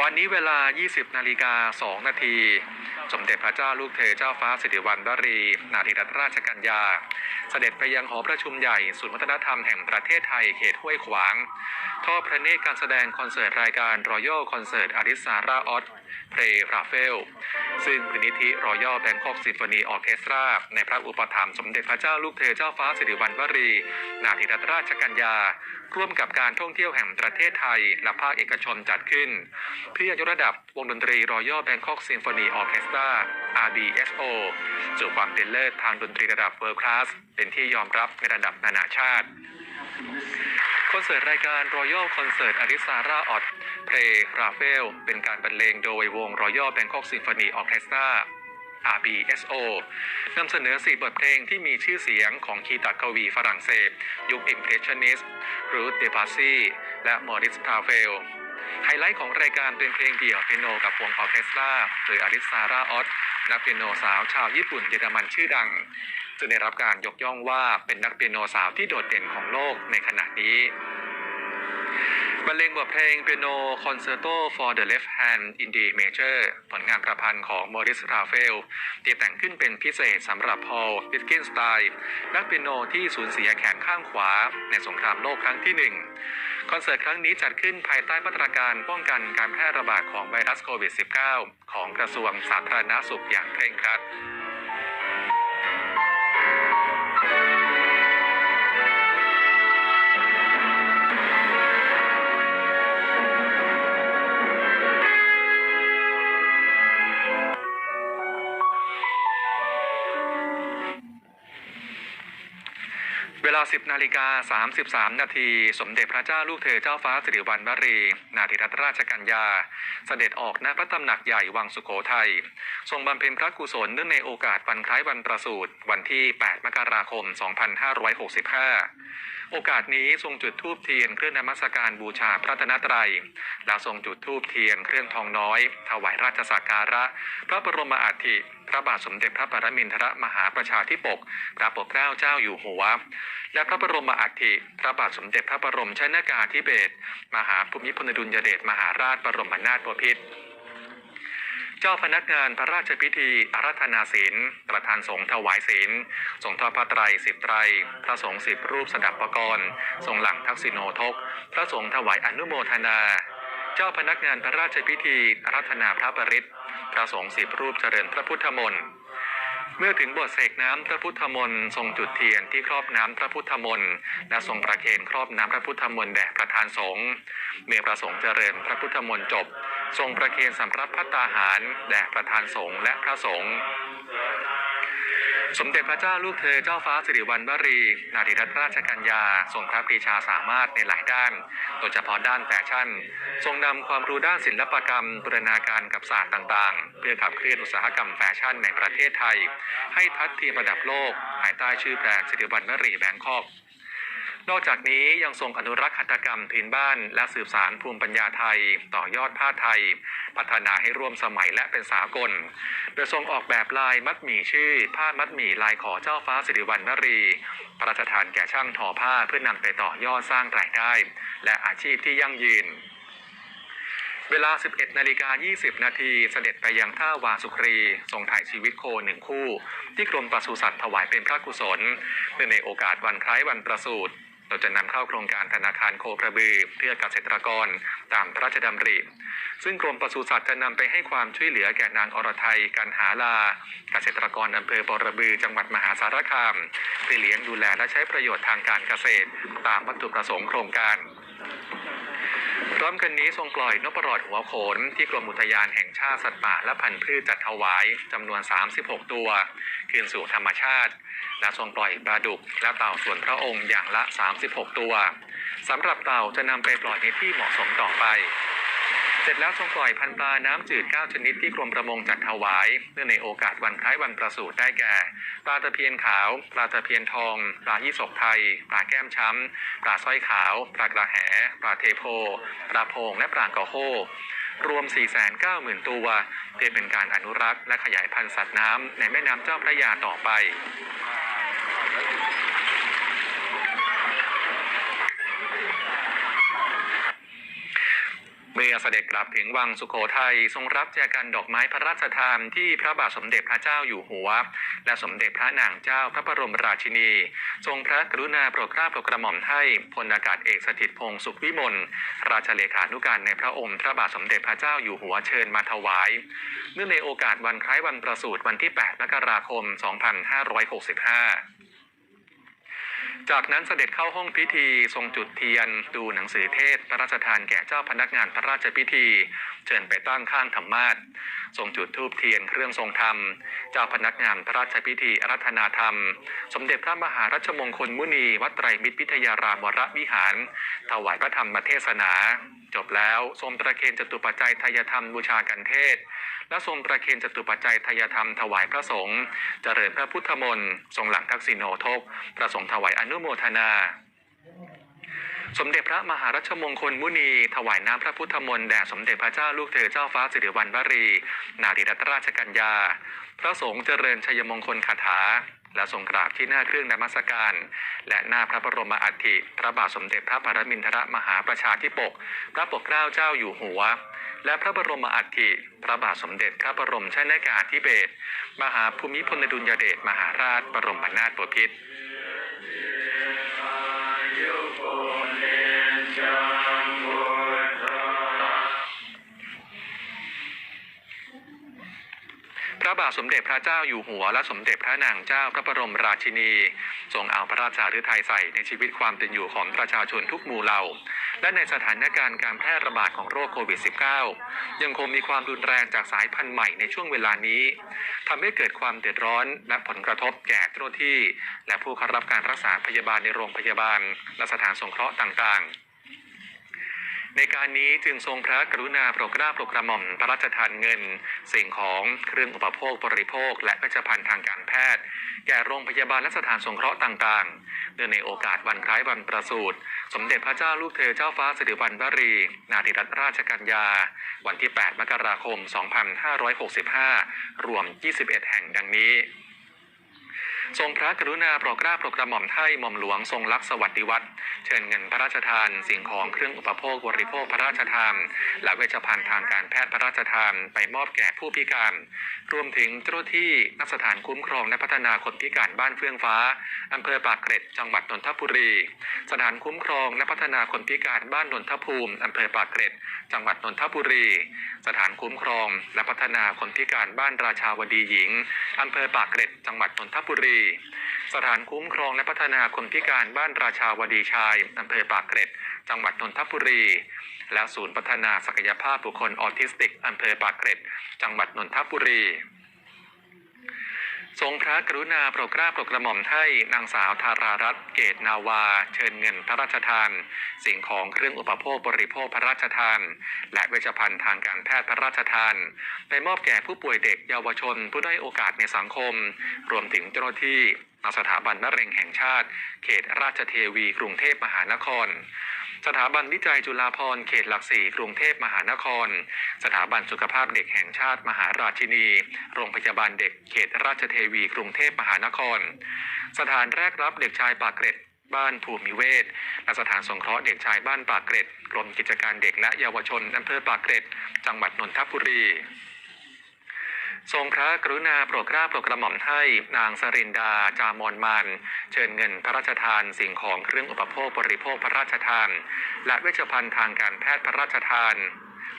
วันนี้เวลา 20 นาฬิกา 2 นาที สมเด็จพระเจ้าลูกเธอเจ้าฟ้าสิริวัณวรี นาธิรัตนราชกัญญา เสด็จไปยังหอประชุมใหญ่ศูนย์วัฒนธรรมแห่งประเทศไทยเขตห้วยขวาง ทอดพระเนตรการแสดงคอนเสิร์ตรายการรอยัลคอนเสิร์ตอาริสาราออส เพลราเฟล ซึ่งมูลนิธิ Royal Bangkok Symphony Orchestra ในพระอุปถัมภ์สมเด็จพระเจ้าลูกเธอเจ้าฟ้าสิริวัณวรี นารีรัตนราชกัญญา ร่วมกับการท่องเที่ยวแห่งประเทศไทย และภาคเอกชนจัดขึ้น เพื่อยกระดับวงดนตรี Royal Bangkok Symphony Orchestra RBSO สู่ความเป็นเลิศทางดนตรีระดับ World Class เป็นที่ยอมรับในระดับนานาชาติคอนเสิร์ตรายการ Royal Concert Arisara o t Play Rafael เป็นการบรรเลงโดยวง Royal Bangkok Symphony Orchestra RBSO นำเสนอสี่บทเพลงที่มีชื่อเสียงของคีตากวีฝรั่งเศส ยุค Impressionist รูธเดบาซีและมอริสพาเฟล ไฮไลท์ของรายการเป็นเพลงเดี่ยวเปียโนกับวงออเคสตราโดยอาริสาราออสนักเปียโนสาวชาวญี่ปุ่นเยอรมันชื่อดังจึงได้รับการยกย่องว่าเป็นนักเปียโนสาวที่โดดเด่นของโลกในขณะนี้ บรรเลงบทเพลงเปียโน Concerto for the Left Hand in D Major ผลงานประพันธ์ของมอริสราเฟลที่แต่งขึ้นเป็นพิเศษสำหรับพอลวิทกินสไตน์นักเปียโนที่สูญเสียแขนข้างขวา ในสงครามโลกครั้งที่หนึ่งคอนเสิร์ตครั้งนี้จัดขึ้นภายใต้มาตรการป้องกันการแพร่ระบาดของไวรัสโควิด -19 ของกระทรวงสาธารณสุขอย่างเคร่งครัด ลา 10 นาฬิกา 33 นาที สมเด็จพระเจ้าลูกเธอเจ้าฟ้าสิริวัณวรี นาธิรัตนราชกัญญา เสด็จออกณพระตำหนักใหญ่วังสุโขทัย ทรงบำเพ็ญพระกุศลเนื่องในโอกาสวันคล้ายวันประสูติวันที่ 8 มกราคม 2565 โอกาสนี้ทรงจุดธูปเทียนเครื่องนมัสการบูชาพระรัตนตรัย และทรงจุดธูปเทียนเครื่องทองน้อย ถวายราชสักการะ พระบรมอัฐิพระบาทสมเด็จพระปรมินทรมหาประชาธิปกพระปกเกล้าเจ้าอยู่หัว และพระบรมอัฐิพระบาทสมเด็จพระบรมชนากาธิเบศมหาภูมิพลอดุลยเดชมหาราชบรมนาถบพิตร จ้าพนักงานพระราชพิธีอารัธนาศีล ประธานสงฆ์ถวายศีลสงฆ์ทอดพระไตรสิบไตร พระสงฆ์สิบรูปสดับประกรณ์ทรงหลังทักษิโนทก พระสงฆ์ถวายอนุโมทนา เจ้าพนักงานพระราชพิธีอารัธนาพระปริตพระสงฆ์สิบรูปเจริญพระพุทธมนต์เมื่อถึงบทเสกน้ำพระพุทธมนต์ทรงจุดเทียนที่ครอบน้ำพระพุทธมนต์และทรงประเคนครอบน้ำพระพุทธมนต์แด่ประธานสงฆ์เมื่อประสงค์เจริญพระพุทธมนต์จบ ทรงประเคนสำรับพัตตาหารแด่ประธานสงฆ์และพระสงฆ์สมเด็จพระเจ้าลูกเธอเจ้าฟ้าสิริวัณวรี นารีรัตนราชกัญญาทรงพระปรีชาสามารถในหลายด้าน โดยเฉพาะด้านแฟชั่น ทรงนำความรู้ด้านศิลปกรรมบูรณาการกับศาสตร์ต่างๆ เพื่อขับเคลื่อนอุตสาหกรรมแฟชั่นในประเทศไทย ให้ทัดเทียมระดับโลก ภายใต้ชื่อแบรนด์สิริวัณวรีแบงคอก นอกจากนี้ยังทรงอนุรักษ์หัตถกรรมพื้นบ้าน และสืบสารภูมิปัญญาไทย ต่อยอดผ้าไทย พัฒนาให้ร่วมสมัยและเป็นสากล โดยทรงออกแบบลายมัดหมี่ชื่อ ผ้ามัดหมี่ลายขอเจ้าฟ้าสิริวัณวรีพระราชทานแก่ช่างทอผ้าเพื่อนำไปต่อยอดสร้างรายได้ และอาชีพที่ยั่งยืนเวลา 11 นาฬิกา 20 นาที เสด็จไปยังท่าวาสุครีทรงถ่ายชีวิตโคหนึ่งคู่ ที่กรมปศุสัตว์ถวายเป็นพระกุศลเนื่องในโอกาสวันคล้ายวันประสูติ เราจะนำเข้าโครงการธนาคารโคกระบือเพื่อเกษตรกรตามพระราชดำริ ซึ่งกรมปศุสัตว์จะนำไปให้ความช่วยเหลือแก่นางอรไทยกันหาลา เกษตรกรอำเภอปรบือจังหวัดมหาสารคามไปเลี้ยงดูแลและใช้ประโยชน์ทางการเกษตร ตามวัตถุประสงค์โครงการ พร้อมกันนี้ทรงปล่อยนกประหลอดหัวโขนที่กรมอุทยานแห่งชาติสัตว์ป่าและพันธุ์พืชจัดถวายจำนวน 36 ตัว คืนสู่ธรรมชาติ และทรงปล่อยปลาดุกและเต่าส่วนพระองค์อย่างละ 36 ตัวสำหรับเต่าจะนำไปปล่อยในที่เหมาะสมต่อไป เสร็จแล้วทรงปล่อยพันธุ์ปลาน้ำจืด 9 ชนิดที่กรมประมงจัดถวาย เนื่องในโอกาสวันคล้ายวันประสูติได้แก่ ปลาตะเพียนขาว ปลาตะเพียนทอง ปลายี่สกไทย ปลาแก้มช้ำ ปลาสร้อยขาว ปลากระแห ปลาเทโพ ปลาโพง และปลากระโฮรวม 490,000 ตัวเพื่อเป็นการอนุรักษ์และขยายพันธุ์สัตว์น้ำในแม่น้ำเจ้าพระยาต่อไป เมื่อเสด็จกลับถึงวังสุโขทัยทรงรับแจกันดอกไม้พระราชทานที่พระบาทสมเด็จพระเจ้าอยู่หัว และสมเด็จพระนางเจ้าพระบรมราชินี ทรงพระกรุณาโปรดเกล้าโปรดกระหม่อมให้พลอากาศเอกสถิตพงศ์สุขวิมลราชเลขานุการในพระองค์ พระบาทสมเด็จพระเจ้าอยู่หัวเชิญมาถวาย เนื่องในโอกาสวันคล้ายวันประสูติวันที่ 8 มกราคม 2565 จากนั้นเสด็จเข้าห้องพิธีทรงจุดเทียน ดูหนังสือเทศพระราชทานแก่เจ้าพนักงานพระราชพิธี เชิญไปตั้งข้างธรรมาสทรงจุดธูปเทียนเครื่องทรงธรรม เจ้าพนักงานพระราชพิธีอารัธนาธรรม สมเด็จพระมหารัชมงคลมุนี วัดไตรมิตรวิทยารามวรวิหาร ถวายพระธรรมเทศนา จบแล้วทรงประเคนจตุปัจจัยทายธรรมบูชากันเทศ และทรงประเคนจตุปัจจัยทายธรรมถวายพระสงฆ์เจริญพระพุทธมนต์ทรงหลังทักษิโนทกประสงค์ถวายอนุุโมทนา สมเด็จพระมหารัชมงคลมุนี ถวายน้ำพระพุทธมนต์แด่สมเด็จพระเจ้าลูกเธอเจ้าฟ้าสิริวัณวรี นารีรัตนราชกัญญา พระสงฆ์เจริญชัยมงคลคาถาและทรงกราบที่หน้าเครื่องนมัสการ และหน้าพระบรมอัฐิพระบาทสมเด็จพระปรมินทรมหาประชาธิปก พระปกเกล้าเจ้าอยู่หัว และพระบรมอัฐิพระบาทสมเด็จพระบรมชนกาธิเบศรมหาภูมิพลอดุลยเดชมหาราชบรมนาถบพิตร ระบาทสมเด็จพระเจ้าอยู่หัวและสมเด็จพระนางเจ้าพระบรมราชินีทรงเอาพระราชาฤทัยใส่ในชีวิตความเป็นอยู่ของประชาชนทุกหมู่เหล่า และในสถานการณ์การแพร่ระบาดของโรคโควิด -19 ยังคงมีความรุนแรงจากสายพันธุ์ใหม่ในช่วงเวลานี้ทำให้เกิดความเดือดร้อนและผลกระทบแก่เจ้าหน้าที่ และผู้เข้ารับการรักษาพยาบาลในโรงพยาบาลและสถานสงเคราะห์ต่างๆ ในการนี้จึงทรงพระกรุณาโปรดเกล้าโปรดกระหม่อมพระราชทานเงิน สิ่งของเครื่องอุปโภคบริโภค และเวชภัณฑ์ทางการแพทย์ แก่โรงพยาบาลและสถานสงเคราะห์ต่างๆ เนื่องในโอกาสวันคล้ายวันประสูติ สมเด็จพระเจ้าลูกเธอเจ้าฟ้าสิริวัณวรี นารีรัตนราชกัญญา วันที่ 8 มกราคม 2565 รวม 21 แห่งดังนี้ ทรงพระกรุณาโปรดเกล้าโปรดกระหม่อมให้หม่อมหลวงทรงลักษสวัสดิวัตรเชิญเงินพระราชทาน สิ่งของเครื่องอุปโภคบริโภคพระราชทาน และเวชภัณฑ์ทางการแพทย์พระราชทานไปมอบแก่ผู้พิการ รวมถึงเจ้าหน้าที่นักสถานคุ้มครองและพัฒนาคนพิการบ้านเฟื่องฟ้าอำเภอปากเกร็ดจังหวัดนนทบุรี สถานคุ้มครองและพัฒนาคนพิการบ้านนนทภูมิอำเภอปากเกร็ด จังหวัดนนทบุรี สถานคุ้มครองและพัฒนาคนพิการบ้านราชาวดีหญิงอำเภอปากเกร็ดจังหวัดนนทบุรีสถานคุ้มครองและพัฒนาคนพิการบ้านราชาวดีชายอำเภอปากเกร็ด จังหวัดนนทบุรี และศูนย์พัฒนาศักยภาพบุคคลออทิสติกอำเภอปากเกร็ด จังหวัดนนทบุรี ทรงพระกรุณาโปรดเกล้าโปรดกระหม่อมให้นางสาวธารารัตน์เกตนาวา เชิญเงินพระราชทาน สิ่งของเครื่องอุปโภคบริโภคพระราชทาน และเวชภัณฑ์ทางการแพทย์พระราชทานไปมอบแก่ผู้ป่วยเด็กเยาวชน ผู้ได้อยโอกาสในสังคม รวมถึงเจ้าหน้าที่สถาบันมะเร็งแห่งชาติ เขตราชเทวี กรุงเทพมหานคร สถาบันวิจัยจุฬาภรณ์เขตหลักสี่กรุงเทพมหานคร สถาบันสุขภาพเด็กแห่งชาติมหาราชินี โรงพยาบาลเด็กเขตราชเทวีกรุงเทพมหานคร สถานแรกรับเด็กชายปากเกร็ดบ้านภูมิเวศและสถานสงเคราะห์เด็กชายบ้านปากเกร็ดกรมกิจการเด็กและเยาวชนอำเภอปากเกร็ด จังหวัดนนทบุรี ทรงพระกรุณาโปรดเกล้าโปรดกระหม่อมให้นางสรินดาจามอนมัน เชิญเงินพระราชทานสิ่งของเครื่องอุปโภคบริโภคพระราชทาน และเวชภัณฑ์ทางการแพทย์พระราชทาน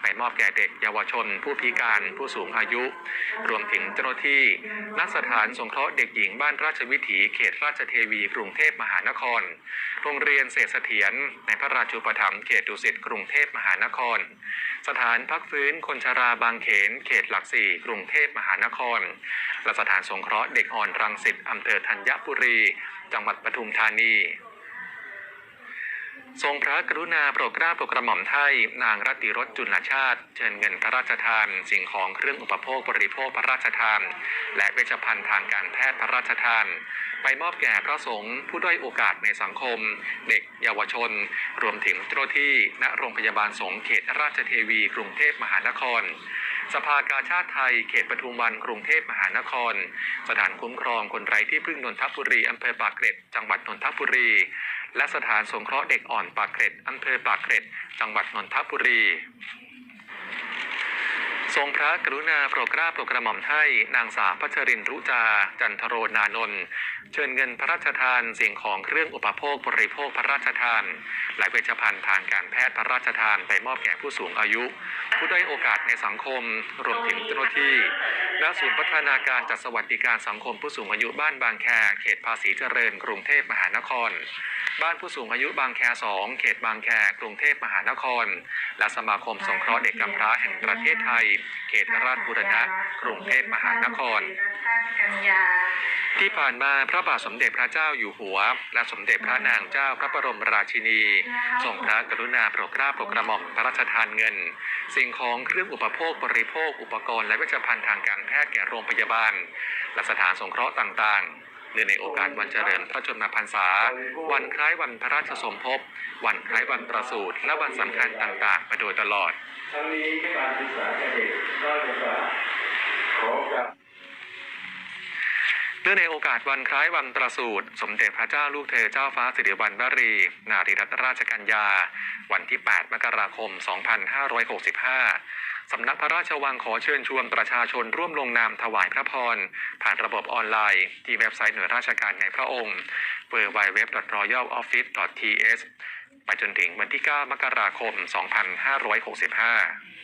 ไปมอบแก่เด็กเยาวชน ผู้พิการผู้สูงอายุ รวมถึงเจ้าหน้าที่ณสถานสงเคราะห์เด็กหญิงบ้านราชวิถีเขตราชเทวี กรุงเทพมหานคร โรงเรียนเศรษฐเถียรในพระราชูปถัมภ์เขตดุสิตกรุงเทพมหานคร สถานพักฟื้นคนชราบางเขน เขตหลักสี่กรุงเทพมหานคร และสถานสงเคราะห์เด็กอ่อนรังสิตอำเภอธัญบุรี จังหวัดปทุมธานี ทรงพระกรุณาโปรดเกล้าโปรดกระหม่อมให้นางรัติรสจุลชาติ เชิญเงินพระราชทาน สิ่งของเครื่องอุปโภคบริโภคพระราชทาน และเวชภัณฑ์ทางการแพทย์พระราชทาน ไปมอบแก่พระสงฆ์ผู้ด้อยโอกาสในสังคม เด็กเยาวชน รวมถึงเจ้าที่ณโรงพยาบาลสงฆ์เขตราชเทวีกรุงเทพมหานครสภากาชาติไทย เขตปทุมวัน กรุงเทพมหานคร สถานคุ้มครองคนไร้ที่พึ่งนนทบุรี อำเภอปากเกร็ด จังหวัดนนทบุรี และสถานสงเคราะห์เด็กอ่อนปากเกร็ดอำเภอปากเกร็ด จังหวัดนนทบุรี ทรงพระกรุณาโปรดเกล้าโปรดกระหม่อมให้นางสาวพัชรินรุจา จันทโรนานนท์เชิญเงินพระราชทานสิ่งของเครื่องอุปโภคบริโภคพระราชทาน และเวชภัณฑ์ทางการแพทย์พระราชทานไปมอบแก่ผู้สูงอายุ ผู้ด้อยโอกาสในสังคม รวมถึงเจ้าหน้าที่ณศูนย์พัฒนาการจัดสวัสดิการสังคมผู้สูงอายุบ้านบางแคเขตภาษีเจริญ กรุงเทพมหานคร บ้านผู้สูงอายุบางแค2เขตบางแคกรุงเทพมหานคร และสมาคมสงเคราะห์เด็กกำพร้าแห่งประเทศไทยเขตราชบุรณะ กรุงเทพมหานคร ที่ผ่านมาพระบาทสมเด็จพระเจ้าอยู่หัว และสมเด็จพระนางเจ้าพระบรมราชินีทรงพระกรุณาโปรดเกล้าโปรดกระหม่อมพระราชทานเงิน สิ่งของเครื่องอุปโภคบริโภค อุปกรณ์และเวชภัณฑ์ทางการแพทย์แก่โรงพยาบาล และสถานสงเคราะห์ต่างๆ เนื่องในโอกาสวันเจริญพระชนมพรรษา วันคล้ายวันพระราชสมภพ วันคล้ายวันประสูติและวันสำคัญต่างๆมาโดยตลอดทั้งนี้การศึกษาแก่เด็กก็จะขอกับเนื่องในโอกาสวันคล้ายวันประสูติสมเด็จพระเจ้าลูกเธอเจ้าฟ้าสิริวัณวรี นารีรัตนราชกัญญา วันที่ 8 มกราคม 2565 สำนักพระราชวังขอเชิญชวนประชาชนร่วมลงนามถวายพระพร ผ่านระบบออนไลน์ ที่เว็บไซต์หน่วยราชการในพระองค์ www.royaloffice.th ไปจนถึงวันที่ 9 มกราคม 2565